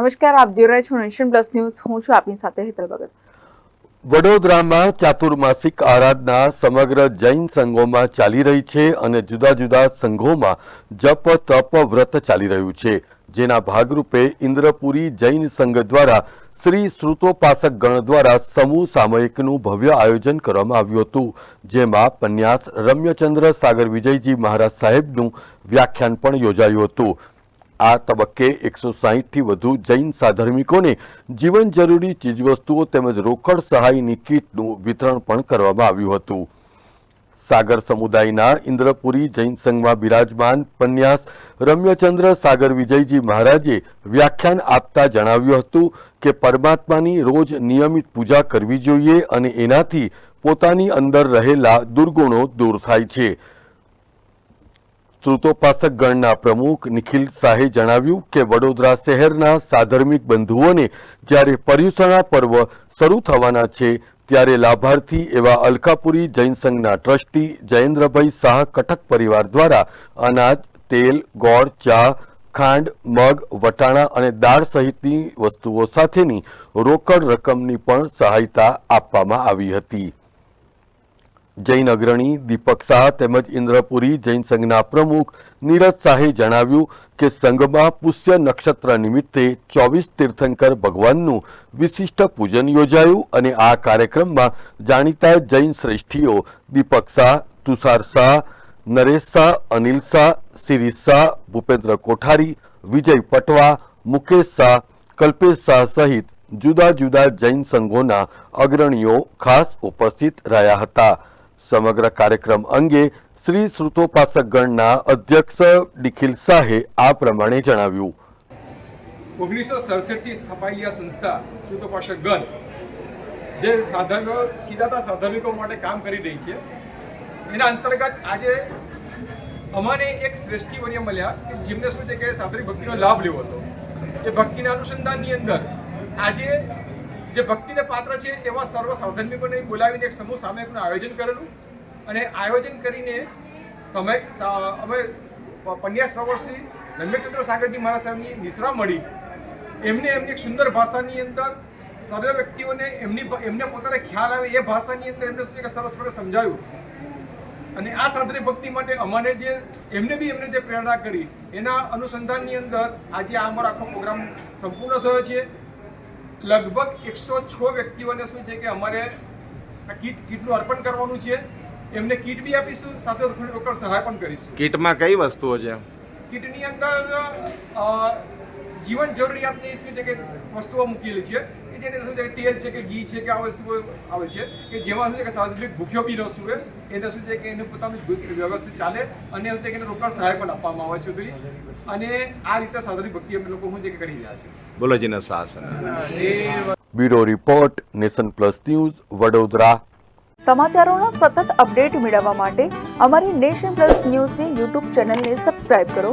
નમસ્કાર, આપ જોઈ રહ્યા છો નેશન પ્લસ ન્યૂઝ. હું છું આપની સાથે હેતલ ભગત. વડોદરામાં ચાતુર્માસિક આરાધના સમગ્ર જૈન સંઘોમાં ચાલી રહી છે અને જુદા જુદા સંઘોમાં જપ, તપ, વ્રત ચાલી રહ્યું છે. જેના ભાગરૂપે ઇન્દ્રપુરી જૈન સંઘ દ્વારા શ્રી શ્રુતોપાસક ગણ દ્વારા સમૂહ સામયિકનું ભવ્ય આયોજન કરવામાં આવ્યું હતું, જેમાં પન્યાસ રમ્યચંદ્ર સાગર વિજયજી મહારાજ સાહેબનું વ્યાખ્યાન પણ યોજાયું હતું. આ તબક્કે એકસો સાહીઠથી વધુ જૈન સાધર્મિકોને જીવન જરૂરી ચીજવસ્તુઓ તેમજ રોકડ સહાયની કીટનું વિતરણ પણ કરવામાં આવ્યું હતું. સાગર સમુદાયના ઇન્દ્રપુરી જૈન સંઘમાં બિરાજમાન પન્યાસ રમ્યચંદ્ર સાગર વિજયજી મહારાજે વ્યાખ્યાન આપતા જણાવ્યું હતું કે પરમાત્માની રોજ નિયમિત પૂજા કરવી જોઈએ અને એનાથી પોતાની અંદર રહેલા દુર્ગુણો દૂર થાય છે. શ્રુતોપાસક ગણના પ્રમુખ નિખિલ શાહે જણાવ્યું કે વડોદરા શહેરના સાધર્મિક બંધુઓને જ્યારે પર્યુષણા પર્વ શરૂ થવાના છે, ત્યારે લાભાર્થી એવા અલકાપુરી જૈન સંઘના ટ્રસ્ટી જયેન્દ્રભાઈ શાહ કટક પરિવાર દ્વારા અનાજ, તેલ, ગોળ, ચા, ખાંડ, મગ, વટાણા અને દાળ સહિતની વસ્તુઓ સાથેની રોકડ રકમની પણ સહાયતા આપવામાં આવી હતી. જૈન અગ્રણી દીપક શાહ તેમજ ઇન્દ્રપુરી જૈન સંઘના પ્રમુખ નીરજ શાહે જણાવ્યું કે સંઘમાં પુષ્ય નક્ષત્ર નિમિત્તે ચોવીસ તીર્થંકર ભગવાનનું વિશિષ્ટ પૂજન યોજાયું અને આ કાર્યક્રમમાં જાણીતા જૈન શ્રેષ્ઠીઓ દીપક શાહ, તુષાર શાહ, નરેશ શાહ, અનિલ શાહ, શિરીષ શાહ, ભૂપેન્દ્ર કોઠારી, વિજય પટવા, મુકેશ શાહ, કલ્પેશ શાહ સહિત જુદા જુદા જૈન સંઘોના અગ્રણીઓ ખાસ ઉપસ્થિત રહ્યા હતા. સમગ્ર કાર્યક્રમ અંગે શ્રી શ્રુતોપાસક ગણના અધ્યક્ષ નિખિલ શાહે આ પ્રમાણે જણાવ્યું. ઓગણીસો સડસઠથી સ્થપાયેલી આ સંસ્થા શ્રુતોપાસક ગણ જે સાધર્મ, સીધાતા સાધર્મિકો માટે કામ કરી રહી છે, એના અંતર્ગત આજે અમાને એક શ્રેષ્ઠીવર્ય મળ્યા કે જેમને શું છે કે સાધરિક ભક્તિનો લાભ લેવો હતો. એ ભક્તિના અનુસંધાનની અંદર આજે જે ભક્તિને પાત્ર છે એવા સર્વ સાધર્મિકોને બોલાવીને એક સમૂહ સામયિકનું આયોજન કરેલું. અને આયોજન કરીને સમય અમે પન્યાસ પ્રવર્ષી રમ્યચંદ્ર સાગરજી મહારાજ સાહેબની નિશ્રા મળી. એમને એમની એક સુંદર ભાષાની અંદર સર્વ વ્યક્તિઓને એમની એમને પોતાને ખ્યાલ આવે એ ભાષાની અંદર એમને શું કે સરસ પ્રકારે સમજાવ્યું અને આ સાધરી ભક્તિ માટે અમને જે એમને બી એમને જે પ્રેરણા કરી, એના અનુસંધાનની અંદર આજે આ અમારો આખો પ્રોગ્રામ સંપૂર્ણ થયો છે. લગભગ એકસો છ વ્યક્તિઓને શું છે કે અમારે આ કીટ કીટનું અર્પણ કરવાનું છે. એમને કીટ બી આપીશું સાથે થોડી રોકડ સહાય પણ કરીશું. કીટમાં કઈ વસ્તુઓ છે? કીટની અંદર જીવન જરૂરિયાતની શું છે કે વસ્તુઓ મૂકેલી છે. કે જેની શું છે કે તેલ છે કે ઘી છે કે આ વસ્તુઓ આવે છે. કે જેમાં શું છે કે સાધુનિક ભૂખ્યો બી ન સુવે એને શું છે કે એનું પોતાનું વ્યવસ્થિત ચાલે અને શું છે કે એને રોકડ સહાય પણ આપવામાં આવે છે બધી અને આ રીતે સાધુનિક ભક્તિ અમે લોકો શું છે કે કરી રહ્યા છે બોલોજીના શાસન. Bureau report Nation Plus News Vadodara. સમાચારોના સતત અપડેટ મેળવવા માટે અમારી નેશન પ્લસ ન્યૂઝની યુટ્યુબ ચેનલને સબસ્ક્રાઇબ કરો.